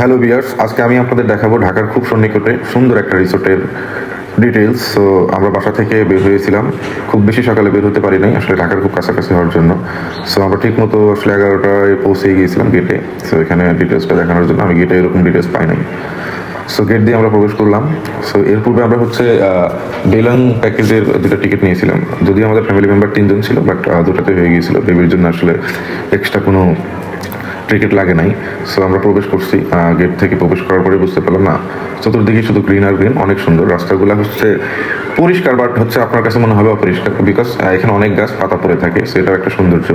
Hello বিয়ার্স আজকে আমি আপনাদের দেখাবো ঢাকার খুব সন্নিকটে সুন্দর একটা রিসোর্টের ডিটেলস সো আমরা বাসা থেকে বের হয়েছিলাম। খুব বেশি সকালে বের হতে পারি নাই। আসলে ঢাকার খুব কাছাকাছি হওয়ার জন্য। সো আমরা ঠিক মতো আসলে এগারোটায় পৌঁছে গিয়েছিলাম গেটে সো এখানে ডিটেলসটা দেখানোর জন্য আমি গেটে এরকম ডিটেলস পাই নাই। সো গেট দিয়ে আমরা প্রবেশ করলাম। সো এর পূর্বে আমরা হচ্ছে ডেলং প্যাকেজের দুটো টিকিট নিয়েছিলাম। যদিও আমাদের ফ্যামিলি মেম্বার তিনজন ছিল বাট দুটাতে হয়ে গিয়েছিল। বেবির জন্য আসলে এক্সট্রা কোনো টিকিট লাগে নাই সো আমরা প্রবেশ করছি গেট থেকে প্রবেশ করার পরে বুঝতে পারলাম, না, চতুর্দিকে শুধু গ্রিন আর গ্রিন অনেক সুন্দর, রাস্তাগুলো হচ্ছে পরিষ্কার বাট হচ্ছে আপনার কাছে মনে হবে অপরিষ্কার বিকজ এখানে অনেক গাছ পাতা পড়ে থাকে সেটাও একটা সৌন্দর্য।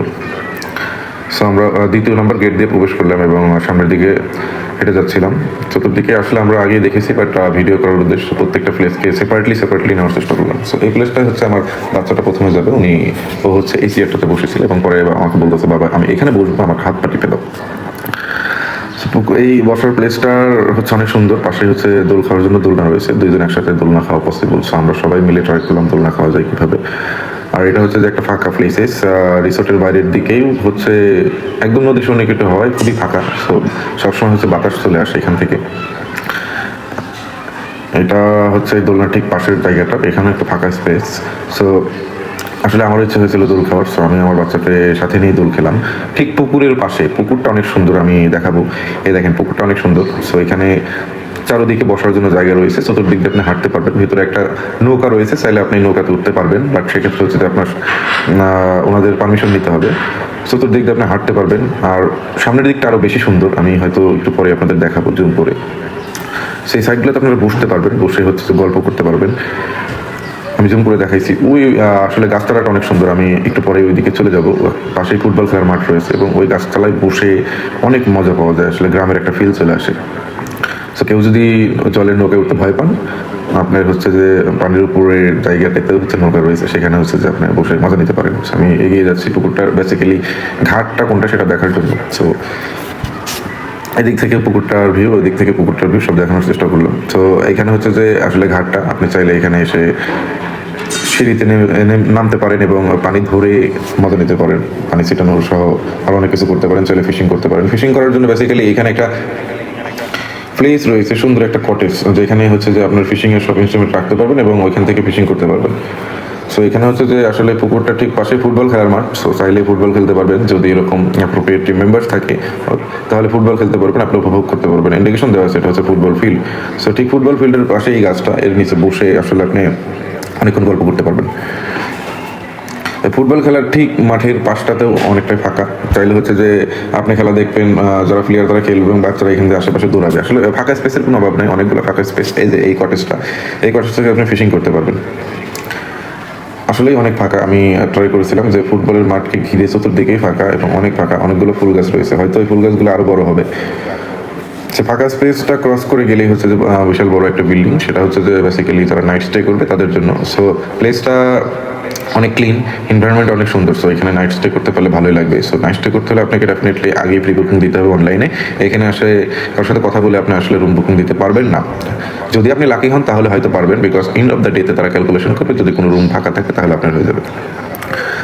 সো আমরা দ্বিতীয় নম্বর গেট দিয়ে প্রবেশ করলাম এবং সামনের দিকে হেঁটে যাচ্ছিলাম। চতুর্দিকে আসলে আমরা আগে দেখেছি বাট ভিডিও করার উদ্দেশ্যে প্রত্যেকটা প্লেসকে সেপারেটলি সেপারেটলি নেওয়ার চেষ্টা করলাম। সো এই প্লেসটা হচ্ছে আমার বাচ্চাটা প্রথমে যাবে। উনি, ও হচ্ছে এই চেয়ারটাতে বসেছিল এবং পরে আমাকে বলতেছে, বাবা, আমি এখানে বসবো, আমার হাত পা টিপে দাও। এই বসার প্লেসটার হচ্ছে অনেক সুন্দর। পাশে হচ্ছে দোল খাওয়ার জন্য দোলনা রয়েছে। দুইজন একসাথে দোলনা খাওয়া পসিবল সো আমরা সবাই মিলে ট্রাই করলাম দোলনা খাওয়া যায় কীভাবে। আর এটা হচ্ছে যে একটা ফাঁকা প্লেসেস রিসোর্টের বাইরের দিকেই হচ্ছে একদম নদী সন্নিকটে হয় খুবই ফাঁকা। সো সবসময় হচ্ছে বাতাস চলে আসে এখান থেকে। এটা হচ্ছে দোলনা ঠিক পাশের জায়গাটা, এখানে একটা ফাঁকা স্পেস সো আসলে আমার ইচ্ছে হয়েছিল দোল খাওয়ার সো আমি আমার বাচ্চাকে সাথে নিয়ে দোল খেলাম। ঠিক পুকুরের পাশে, পুকুরটা অনেক সুন্দর, আমি দেখাবো। এই দেখেন, পুকুরটা অনেক সুন্দর। সো এখানে চারোদিকে বসার জন্য জায়গা রয়েছে, চতুর্দিক দিয়ে আপনি হাঁটতে পারবেন, ভিতরে একটা নৌকা রয়েছে, চাইলে আপনি নৌকাতে উঠতে পারবেন বাট সেক্ষেত্রে হচ্ছে আপনার ওনাদের পারমিশন নিতে হবে। চতুর্দিক দিয়ে আপনি হাঁটতে পারবেন, আর সামনের দিকটা আরও বেশি সুন্দর, আমি হয়তো একটু পরে আপনাদের দেখাবো জুম করে। সেই সাইডগুলোতে আপনারা বসতে পারবেন, বসে হচ্ছে গল্প করতে পারবেন। আমি জুম করে দেখাইছি। ওই আসলে গাছতলাটা অনেক সুন্দর, আমি একটু পরে ওইদিকে চলে যাব। পাশেই ফুটবল খেলার মাঠ রয়েছে, এবং ওই গাছতলায় বসে অনেক মজা পাওয়া যায়, আসলে গ্রামের একটা ফিল চলে আসে। সো কেউ যদি জলের নৌকায় উঠতে ভয় পান, আপনার হচ্ছে যে পানির উপরের জায়গাটাতে হচ্ছে নৌকা রয়েছে, সেখানে হচ্ছে যে আপনি বসে মজা নিতে পারেন। আমি এগিয়ে যাচ্ছি পুকুরটার বেসিক্যালি ঘাটটা কোনটা সেটা দেখার জন্য। সো এদিক থেকে পুকুরটার ভিউ ওদিক থেকে পুকুরটার ভিউ সব দেখানোর চেষ্টা করল তো এখানে হচ্ছে যে আসলে ঘাটটা, আপনি চাইলে এখানে এসে সিঁড়িতে নেমে- নেম- নামতে পারেন এবং পানি ধরে মজা নিতে পারেন। পানি ছিটানো সহ আরও অনেক কিছু করতে পারেন, চাইলে ফিশিং করতে পারেন। ফিশিং করার জন্য বেসিক্যালি এখানে একটা প্লেস রয়েছে সুন্দর একটা কটেজ যেখানে হচ্ছে যে আপনার ফিশিং এর সব ইনস্ট্রুমেন্ট রাখতে পারবেন এবং ওইখান থেকে ফিশিং করতে পারবেন। সো এখানে হচ্ছে যে আসলে পুকুরটা ঠিক পাশে ফুটবল খেলার মাঠ সো চাইলে ফুটবল খেলতে পারবেন। যদি এরকম অ্যাপ্রোপ্রিয়েট টিম মেম্বার থাকে, তাহলে ফুটবল খেলতে পারবেন, আপনি উপভোগ করতে পারবেন। ইন্ডিকেশন দেওয়া আছে, এটা হচ্ছে ফুটবল ফিল্ড সো ঠিক ফুটবল ফিল্ডের পাশে এই গাছটা, এর নিচে বসে আসলে আপনি অনেকক্ষণ গল্প করতে পারবেন। ফুটবল খেলার ঠিক মাঠের পাশটাতেও অনেকটাই ফাঁকা। চাইলে হচ্ছে যে আপনি খেলা দেখবেন যারা প্লেয়ার তারা খেলবে এবং বাচ্চারা এখান থেকে আশেপাশে দৌড়াবে। আসলে ফাঁকা স্পেসের কোনো অভাব নেই, অনেকগুলো ফাঁকা স্পেস এই যে এই কটেজটা এই কটেজ থেকে আপনি ফিশিং করতে পারবেন। আসলেই অনেক ফাঁকা। আমি ট্রাই করেছিলাম যে ফুটবলের মাঠকে ঘিরে চতুর্দিকেই ফাঁকা এবং অনেক ফাঁকা, অনেকগুলো ফুল গাছ রয়েছে। হয়তো ওই ফুল গাছগুলো আরও বড় হবে। সে ফাঁকা স্পেসটা ক্রস করে গেলেই হচ্ছে যে বিশাল বড় একটা বিল্ডিং সেটা হচ্ছে যে বেসিক্যালি তারা নাইট স্টে করবে তাদের জন্য। সো প্লেসটা অনেক ক্লিন এনভায়রনমেন্ট অনেক সুন্দর। সো এখানে নাইট স্টে করতে পারলে ভালোই লাগবে। সো নাইট স্টে করতে হলে আপনাকে ডেফিনেটলি আগেই প্রি বুকিং দিতে হবে অনলাইনে এখানে আসে কারোর সাথে কথা বলে আপনি আসলে রুম বুকিং দিতে পারবেন না। যদি আপনি লাকি হন, তাহলে হয়তো পারবেন। বিকজ এন্ড অফ দ্য ডেতে তারা ক্যালকুলেশন করবে, যদি কোনো রুম ফাঁকা থাকে, তাহলে আপনার হয়ে যাবে।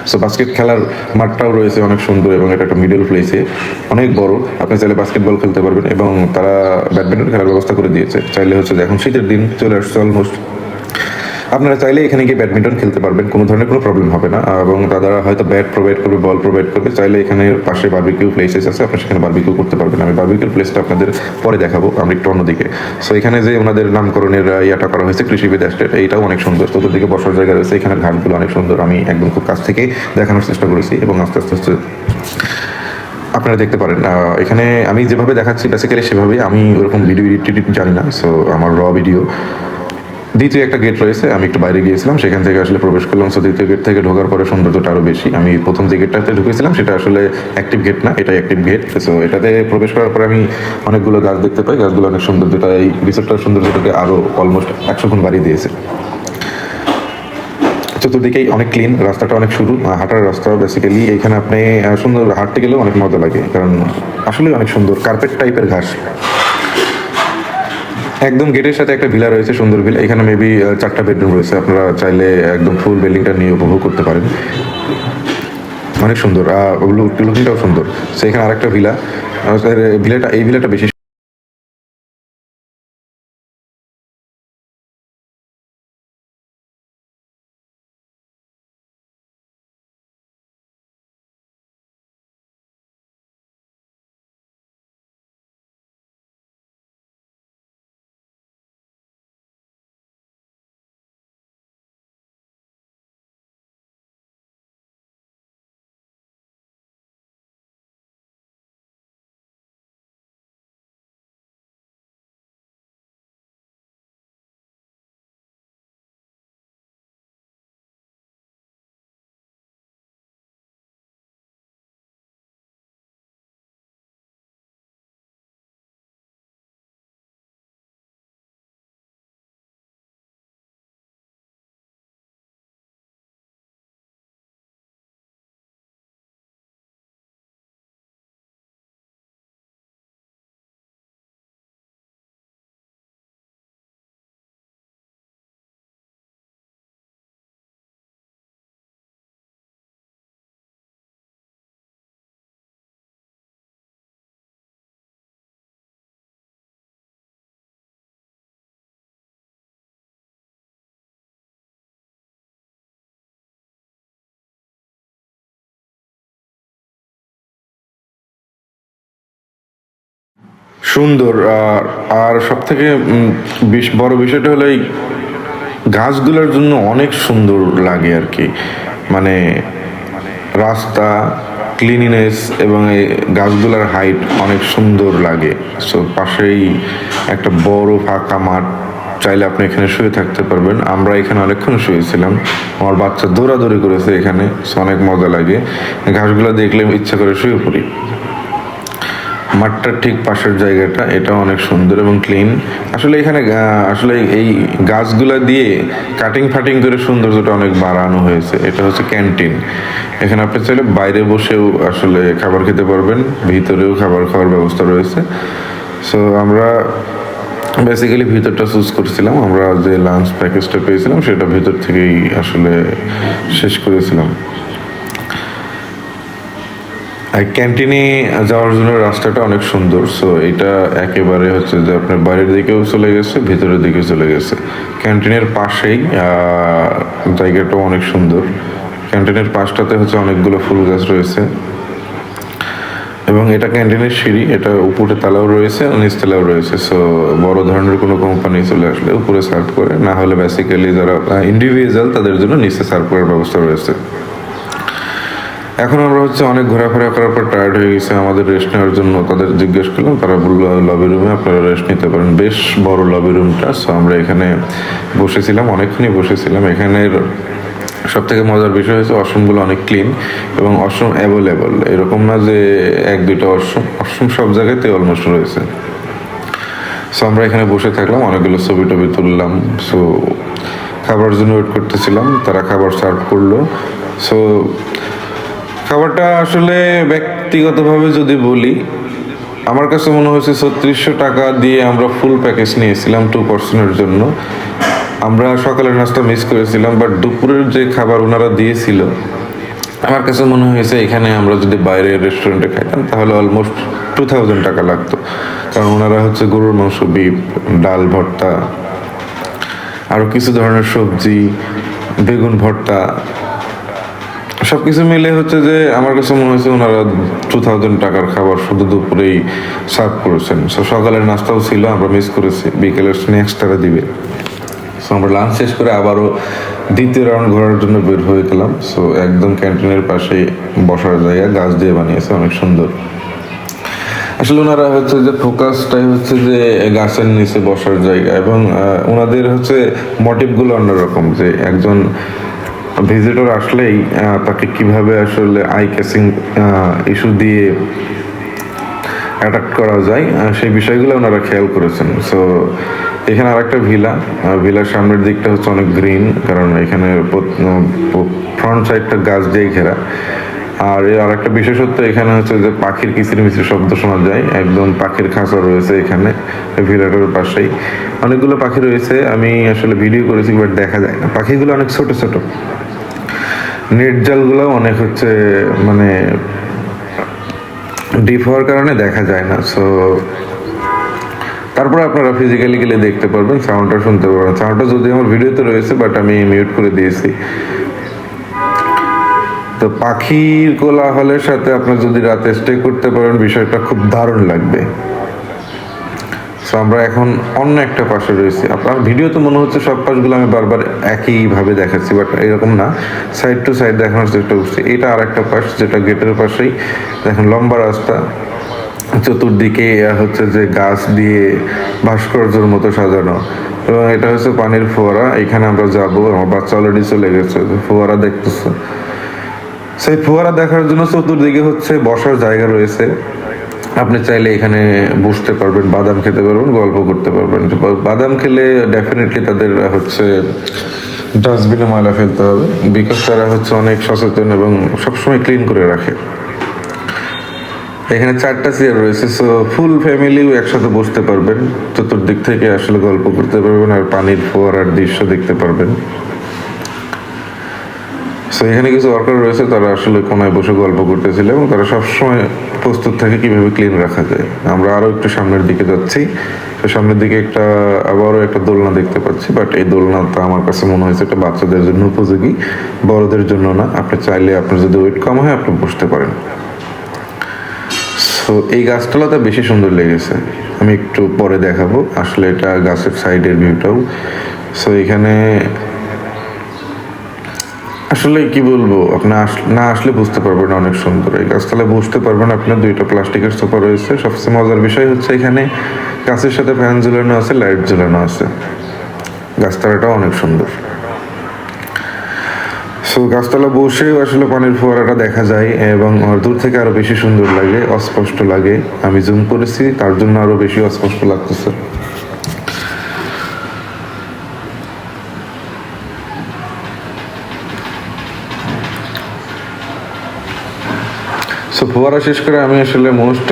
সো বাস্কেট খেলার মাঠটাও রয়েছে অনেক সুন্দর এবং এটা একটা মিডল প্লেসে অনেক বড়। আপনি চাইলে বাস্কেটবল খেলতে পারবেন এবং তারা ব্যাডমিন্টন খেলার ব্যবস্থা করে দিয়েছে। চাইলে হচ্ছে যে এখন শীতের দিন চলে আসছে অলমোস্ট আপনারা চাইলে এখানে গিয়ে ব্যাডমিন্টন খেলতে পারবেন, কোনো ধরনের কোনো প্রবলেম হবে না। এবং তারা হয়তো ব্যাট প্রোভাইড করবে বল প্রোভাইড করবে, চাইলে এখানে পাশে বার্বিকিউ প্লেসেস আছে আপনি সেখানে বার্বিকিউ করতে পারবেন। আমি বার্বিকিউর প্লেসটা আপনাদের পরে দেখাবো, আমরা একটু অন্যদিকে। সো এখানে যে ওনাদের নামকরণের ইয়াটা করা হয়েছে, কৃষিবিদ এস্টেট এইটাও অনেক সুন্দর। চতুর্দিকে বসার জায়গা রয়েছে, এখানে ঘাটগুলো অনেক সুন্দর। আমি একদম খুব কাছ থেকেই দেখানোর চেষ্টা করেছি এবং আস্তে আস্তে আস্তে আপনারা দেখতে পারেন। এখানে আমি যেভাবে দেখাচ্ছি বেসিক্যালি সেভাবেই আমি ওরকম ভিডিও এডিট জানি না। সো আমার র ভিডিও দ্বিতীয় একটা গেট রয়েছে আমি একটু বাইরে গিয়েছিলাম সেখান থেকে আসলে প্রবেশ করলাম। সো দ্বিতীয় গেট থেকে ঢোকার পরে সৌন্দর্যটা আরও বেশি। আমি প্রথম যে গেটটাতে ঢুকেছিলাম সেটা আসলে অ্যাক্টিভ গেট না এটা অ্যাক্টিভ গেট সো এটাতে প্রবেশ করার পরে আমি অনেকগুলো গাছ দেখতে পাই। গাছগুলো অনেক সুন্দর যেটা এই রিসোর্টটার সৌন্দর্যটাকে আরও অলমোস্ট একশো গুণ বাড়িয়ে দিয়েছে। চতুর্দিকেই অনেক ক্লিন রাস্তাটা অনেক আহ, হাঁটার রাস্তা বেসিক্যালি এখানে আপনি সুন্দর হাঁটতে গেলেও অনেক মজা লাগে কারণ আসলে অনেক সুন্দর কার্পেট টাইপের ঘাস। একদম গেটের সাথে একটা ভিলা রয়েছে, সুন্দর ভিলা এখানে মেবি চারটা বেডরুম রয়েছে। আপনারা চাইলে একদম ফুল বিল্ডিংটা নিয়ে উপভোগ করতে পারেন। অনেক সুন্দর। লুকিংটাও সুন্দর। সেখানে আরেকটা ভিলা ভিলাটা এই ভিলাটা বেশি সুন্দর, আর সব থেকে বড় বিষয়টা হলো এই গাছগুলোর জন্য অনেক সুন্দর লাগে আর কি। মানে রাস্তা ক্লিনিনেস এবং এই গাছগুলোর হাইট অনেক সুন্দর লাগে। সো পাশেই একটা বড় ফাঁকা মাঠ, চাইলে আপনি এখানে শুয়ে থাকতে পারবেন। আমরা এখানে অনেকক্ষণ শুয়েছিলাম। আমার বাচ্চা দৌড়াদৌড়ি করেছে এখানে অনেক মজা লাগে। ঘাসগুলো দেখলে ইচ্ছা করে শুয়ে পড়ি। মাঠটার ঠিক পাশের জায়গাটা, এটা অনেক সুন্দর এবং ক্লিন আসলে এখানে আসলে এই গাছগুলা দিয়ে কাটিং ফাটিং করে সৌন্দর্যটা অনেক বাড়ানো হয়েছে। এটা হচ্ছে ক্যান্টিন এখানে আপনি চাইলে বাইরে বসেও আসলে খাবার খেতে পারবেন, ভিতরেও খাবার খাওয়ার ব্যবস্থা রয়েছে। সো আমরা বেসিক্যালি ভিতরটা চুজ করছিলাম, আমরা যে লাঞ্চ প্যাকেজটা পেয়েছিলাম, সেটা ভিতর থেকেই আসলে শেষ করেছিলাম। আর ক্যান্টিনে যাওয়ার জন্য রাস্তাটা অনেক সুন্দর সো এটা একেবারে হচ্ছে যে আপনার বাইরের দিকেও চলে গেছে, ভিতরের দিকে চলে গেছে। ক্যান্টিনের পাশেই জায়গাটাও অনেক সুন্দর। ক্যান্টিনের পাশটাতে হচ্ছে অনেকগুলো ফুল গাছ রয়েছে। এবং এটা ক্যান্টিনের সিঁড়ি, এটা উপরে তালাও রয়েছে, নিচ নিচতলাও রয়েছে সো বড় ধরনের কোনো কোম্পানি চলে আসলে উপরে সার্ভ করে। না হলে বেসিক্যালি যারা ইন্ডিভিজুয়াল তাদের জন্য নিচে সার্ভ করার ব্যবস্থা রয়েছে। এখন আমরা হচ্ছে অনেক ঘোরাফেরা করার পর টায়ার্ড হয়ে গেছে, আমাদের রেস্ট নেওয়ার জন্য। তাদের জিজ্ঞেস করলাম, তারা বলল লবি রুমে আপনারা রেস্ট নিতে পারেন। বেশ বড় লবি রুমটা সো আমরা এখানে বসেছিলাম, অনেকক্ষণই বসেছিলাম। এখানের সব থেকে মজার বিষয় হচ্ছে অসমগুলো অনেক ক্লিন এবং অসম অ্যাভেলেবল এরকম না যে এক দুইটা অসম অসম সব জায়গাতে অলমোস্ট রয়েছে। সো আমরা এখানে বসে থাকলাম, অনেকগুলো ছবি টবি তুললাম। সো খাবার জন্য ওয়েট করতেছিলাম, তারা খাবার সার্ভ করল। সো খাবারটা আসলে ব্যক্তিগতভাবে যদি বলি, আমার কাছে মনে হয়েছে ছত্রিশশো টাকা দিয়ে আমরা ফুল প্যাকেজ নিয়েছিলাম টু পার্সনের জন্য। আমরা সকালের নাস্তা মিস করেছিলাম বাট দুপুরের যে খাবার ওনারা দিয়েছিল, আমার কাছে মনে হয়েছে এখানে আমরা যদি বাইরের রেস্টুরেন্টে খাইতাম, তাহলে অলমোস্ট টু থাউজেন্ড টাকা লাগতো। কারণ ওনারা হচ্ছে গরুর মাংস বিপ ডাল, ভর্তা আরও কিছু ধরনের সবজি, বেগুন ভর্তা সব কিছু মিলে হচ্ছে যে আমার কাছে মনে হয়েছে ওনারা টু থাউজেন্ড টাকার খাবার শুধু দুপুরেই সার্ভ করেছেন। সো সকালের নাস্তাও ছিল, আমরা মিস করেছি। বিকেলের স্ন্যাক্স তারা দিবে। সো আমরা লাঞ্চ শেষ করে আবারও দ্বিতীয় রাউন্ড ঘোরার জন্য বের হয়ে গেলাম। সো একদম ক্যান্টিনের পাশে বসার জায়গা, গাছ দিয়ে বানিয়েছে, অনেক সুন্দর। আসলে ওনারা হচ্ছে যে ফোকাসটাই হচ্ছে যে গাছের নিচে বসার জায়গা এবং ওনাদের হচ্ছে মোটিভগুলো অন্যরকম যে একজন ভিজিটর আসলেই তাকে কীভাবে আসলে আই ক্যাসিং ইস্যু দিয়ে অ্যাট্রাক্ট করা যায় সেই বিষয়গুলো ওনারা খেয়াল করেছেন। সো এখানে আরেকটা ভিলা ভিলার সামনের দিকটা হচ্ছে অনেক গ্রিন কারণ এখানে ফ্রন্ট সাইডটা গাছ দিয়ে ঘেরা। আর এর আরেকটা বিশেষত্ব এখানে হচ্ছে যে পাখির কিচির মিচির শব্দ শোনা যায়। একদম পাখির খাঁচা রয়েছে এখানে, ভিলাটার পাশেই। অনেকগুলো পাখি রয়েছে, আমি আসলে ভিডিও করেছি বাট দেখা যায় না। পাখিগুলো অনেক ছোট ছোট। নেট জালগুলো অনেক হচ্ছে মানে ডিপ হওয়ার কারণে দেখা যায় না। সো তারপরে আপনারা ফিজিক্যালি গেলে দেখতে পারবেন সাউন্ডটা শুনতে পারবেন। সাউন্ডটা যদি আমার ভিডিওতে রয়েছে বাট আমি মিউট করে দিয়েছি। তো পাখির কোলাহলের সাথে আপনার যদি রাতে স্টে করতে পারেন, বিষয়টা খুব দারুণ লাগবে। সো আমরা এখন অন্য একটা পাশে রয়েছি। আপনার ভিডিও তো মনে হচ্ছে সব পাশগুলো আমি বারবার একইভাবে দেখাচ্ছি বাট এরকম না। সাইড টু সাইড দেখানোর চেষ্টা করছি। এটা আর একটা পাশ, যেটা গেটের পাশেই। দেখেন, লম্বা রাস্তা। চতুর্দিকে হচ্ছে যে গাছ দিয়ে ভাস্কর্যের মতো সাজানো। এবং এটা হচ্ছে পানির ফোয়ারা। এখানে আমরা যাব। আমার বাচ্চা অলরেডি চলে গেছে। ফোয়ারা দেখতেছে। সেই ফোয়ারা দেখার জন্য চতুর্দিকে হচ্ছে বসার জায়গা রয়েছে। আপনি চাইলে এখানে বসতে পারবেন, বাদাম খেতে পারবেন, গল্প করতে পারবেন। বাদাম খেলে ডেফিনেটলি তাদের হচ্ছে ডাস্টবিনে ময়লা ফেলতে হবে বিকজ তারা হচ্ছে অনেক সচেতন এবং সবসময় ক্লিন করে রাখে। এখানে চারটা চেয়ার রয়েছে সো ফুল ফ্যামিলিও একসাথে বসতে পারবেন, চতুর্দিক থেকে আসলে গল্প করতে পারবেন, আর পানির ফোয়ারার দৃশ্য দেখতে পারবেন। সো এখানে কিছু ওয়ার্কার রয়েছে, তারা আসলে কোনায় বসে গল্প করতেছিল এবং তারা সবসময় প্রস্তুত থাকে কীভাবে ক্লিন রাখা যায়। আমরা আরও একটু সামনের দিকে যাচ্ছি। তো সামনের দিকে একটা, আবারও একটা দোলনা দেখতে পাচ্ছি বাট এই দোলনাটা আমার কাছে মনে হয়েছে এটা বাচ্চাদের জন্য উপযোগী, বড়দের জন্য না। আপনি চাইলে আপনার যদি ওয়েট কম হয়, আপনি বসতে পারেন। সো এই গাছতলাটা বেশি সুন্দর লেগেছে। আমি একটু পরে দেখাবো। আসলে এটা গাছের সাইডের ভিউটাও সো এখানে আসলে কি বলব? আপনি না আসলে বুঝতে পারবেন অনেক সুন্দর। এই গাছতলায় বসতে পারবেন আপনার দুইটা প্লাস্টিকের সোফা রয়েছে। সবচেয়ে মজার বিষয় হচ্ছে এখানে গাছের সাথে ফ্যান ঝুলানো আছে, লাইট ঝুলানো আছে। গাছতলাটাও অনেক সুন্দর। সো গাছতলা বসেও আসলে পানির ফোয়ারাটা দেখা যায় এবং দূর থেকে আরও বেশি সুন্দর লাগে, অস্পষ্ট লাগে। আমি জুম করেছি, তার জন্য আরও বেশি অস্পষ্ট লাগতেছে। ফোয়ারা শেষ করে আমি আসলে মোস্ট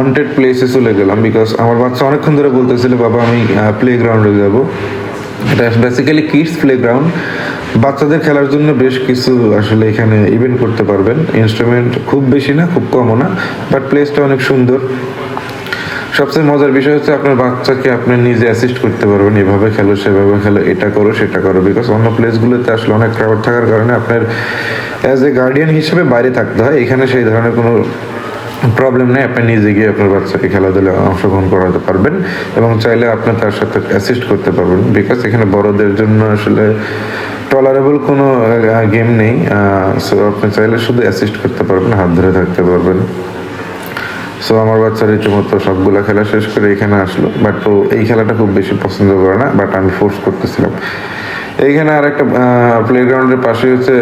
অন্টেড প্লেসে চলে গেলাম বিকজ আমার বাচ্চা অনেকক্ষণ ধরে বলতেছিল, বাবা, আমি প্লে গ্রাউন্ডে যাব। এটা বেসিক্যালি কিডস প্লে গ্রাউন্ড বাচ্চাদের খেলার জন্য বেশ কিছু আসলে এখানে ইভেন্ট করতে পারবেন। ইনস্ট্রুমেন্ট খুব বেশি না, খুব কমও না বাট প্লেসটা অনেক সুন্দর। সবচেয়ে মজার বিষয় হচ্ছে আপনার বাচ্চাকে আপনি নিজে অ্যাসিস্ট করতে পারবেন, এভাবে খেলো, সেভাবে খেলো, এটা করো, সেটা করো। বিকজ অন্য প্লেসগুলোতে আসলে অনেক ক্রাউড থাকার কারণে আপনার অ্যাজ এ গার্ডিয়ান হিসেবে বাইরে থাকতে হয়, এখানে সেই ধরনের কোনো প্রবলেম নেই। আপনি নিজে গিয়ে আপনার বাচ্চাকে খেলাধুলা অংশগ্রহণ করাতে পারবেন এবং চাইলে আপনি তার সাথে অ্যাসিস্ট করতে পারবেন। বিকজ এখানে বড়দের জন্য আসলে টলারেবল কোনো গেম নেই। সো আপনি চাইলে শুধু অ্যাসিস্ট করতে পারবেন, হাত ধরে থাকতে পারবেন। সো আমার বাচ্চা রীতিমতো সবগুলা খেলা শেষ করে এখানে আসলো। বাট তো এই খেলাটা খুব বেশি পছন্দ করে না বাট আমি ফোর্স করতেছিলাম। এইখানে আর একটা প্লেগ্রাউন্ডের পাশে হচ্ছে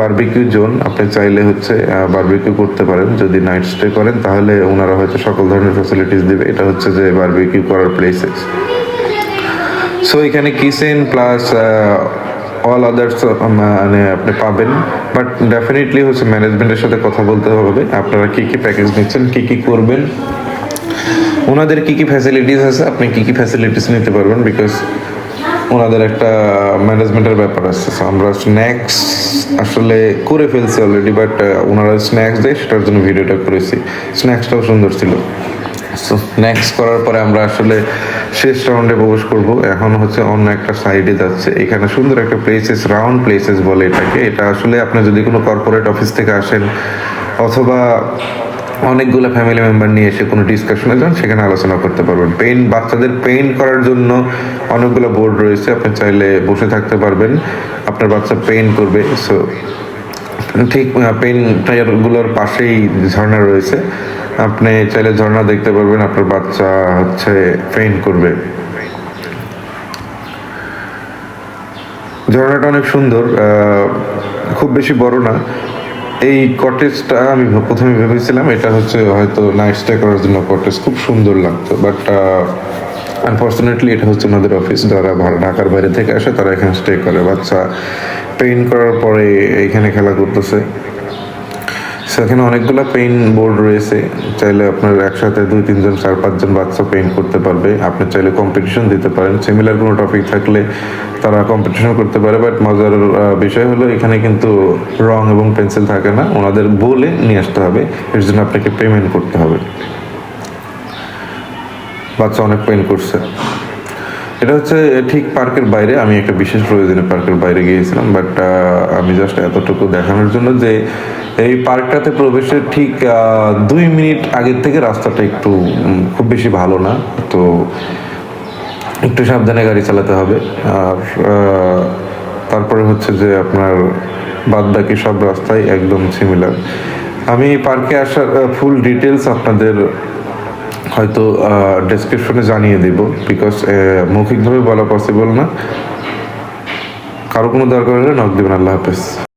বারবিকিউ জোন আপনি চাইলে হচ্ছে বারবিকিউ করতে পারেন। যদি নাইট স্টে করেন, তাহলে ওনারা হয়তো সকল ধরনের ফ্যাসিলিটিস দিবে। এটা হচ্ছে যে বারবিকিউ করার প্লেসেস সো এখানে কিচেন প্লাস অল আদার্স মানে আপনি পাবেন। বাট ডেফিনেটলি হচ্ছে ম্যানেজমেন্টের সাথে কথা বলতে হবে। আপনারা কী কী প্যাকেজ নিচ্ছেন, কী কী করবেন? ওনাদের কী কী ফ্যাসিলিটিস আছে, আপনি কী কী ফ্যাসিলিটিস নিতে পারবেন? বিকজ ওনাদের একটা ম্যানেজমেন্টের ব্যাপার আছে। আমরা স্ন্যাক্স আসলে করে ফেলছি অলরেডি বাট ওনারা স্ন্যাক্স দেয়, সেটার জন্য ভিডিওটা করেছি। স্ন্যাক্সটাও সুন্দর ছিল। সো স্ন্যাক্স করার পরে আমরা আসলে শেষ রাউন্ডে প্রবেশ করব। এখন হচ্ছে অন্য একটা সাইডে যাচ্ছে। এখানে সুন্দর একটা প্লেসেস রাউন্ড প্লেসেস বলে এটাকে। এটা আসলে আপনি যদি কোনো কর্পোরেট অফিস থেকে আসেন অথবা অনেকগুলো ফ্যামিলি মেম্বার নিয়ে এসে কোনো ডিসকাশনে যান, সেখানে আলোচনা করতে পারবেন। পেইন্ট বাচ্চাদের পেইন্ট করার জন্য অনেকগুলো বোর্ড রয়েছে। আপনি চাইলে বসে থাকতে পারবেন। আপনার বাচ্চা পেইন্ট করবে। সো ঠিক পেন টায়ারগুলোর পাশেই ঝর্ণা রয়েছে। আপনি চাইলে ঝর্ণা দেখতে পারবেন, আপনার বাচ্চা হচ্ছে পেইন্ট করবে। ঝর্ণাটা অনেক সুন্দর খুব বেশি বড় না। এই কটেজটা আমি প্রথমে ভেবেছিলাম, এটা হচ্ছে হয়তো নাইট স্টে করার জন্য কটেজ খুব সুন্দর লাগতো। বাট আনফর্চুনেটলি এটা হচ্ছে ওনাদের অফিস যারা ঢাকার বাইরে থেকে আসে, তারা এখানে স্টে করে। বাচ্চা পেইন্ট করার পরে এইখানে খেলা করতেছে। সেখানে অনেকগুলো পেইন বোর্ড রয়েছে। চাইলে আপনার একসাথে দুই, তিনজন, চার, পাঁচজন বাচ্চা পেইন্ট করতে পারবে। আপনি চাইলে কম্পিটিশন দিতে পারেন। সিমিলার কোনো টপিক থাকলে তারা কম্পিটিশন করতে পারে বাট মজার বিষয় হলো এখানে কিন্তু রং এবং পেন্সিল থাকে না। ওনাদের বলে নিয়ে আসতে হবে। এর জন্য আপনাকে পেমেন্ট করতে হবে। বাচ্চা অনেক পেইন্ট করছে। এটা হচ্ছে ঠিক পার্কের বাইরে। আমি একটা বিশেষ প্রয়োজনে পার্কের বাইরে গিয়েছিলাম বাট আমি জাস্ট এতটুকু দেখানোর জন্য যে, এই পার্কটাতে প্রবেশের ঠিক দুই মিনিট আগের থেকে রাস্তাটা একটু খুব বেশি ভালো না। তো একটু সাবধানে গাড়ি চালাতে হবে। আর তারপরে হচ্ছে যে আপনার বাদ বাকি সব রাস্তাই একদম সিমিলার আমি পার্কে আসার ফুল ডিটেলস আপনাদের হয়তো ডেসক্রিপশনে জানিয়ে দিব বিকজ মৌখিকভাবে বলা পসিবল না। কারও কোনো দরকার হলে নক দেবেন, আল্লাহ হাফেজ।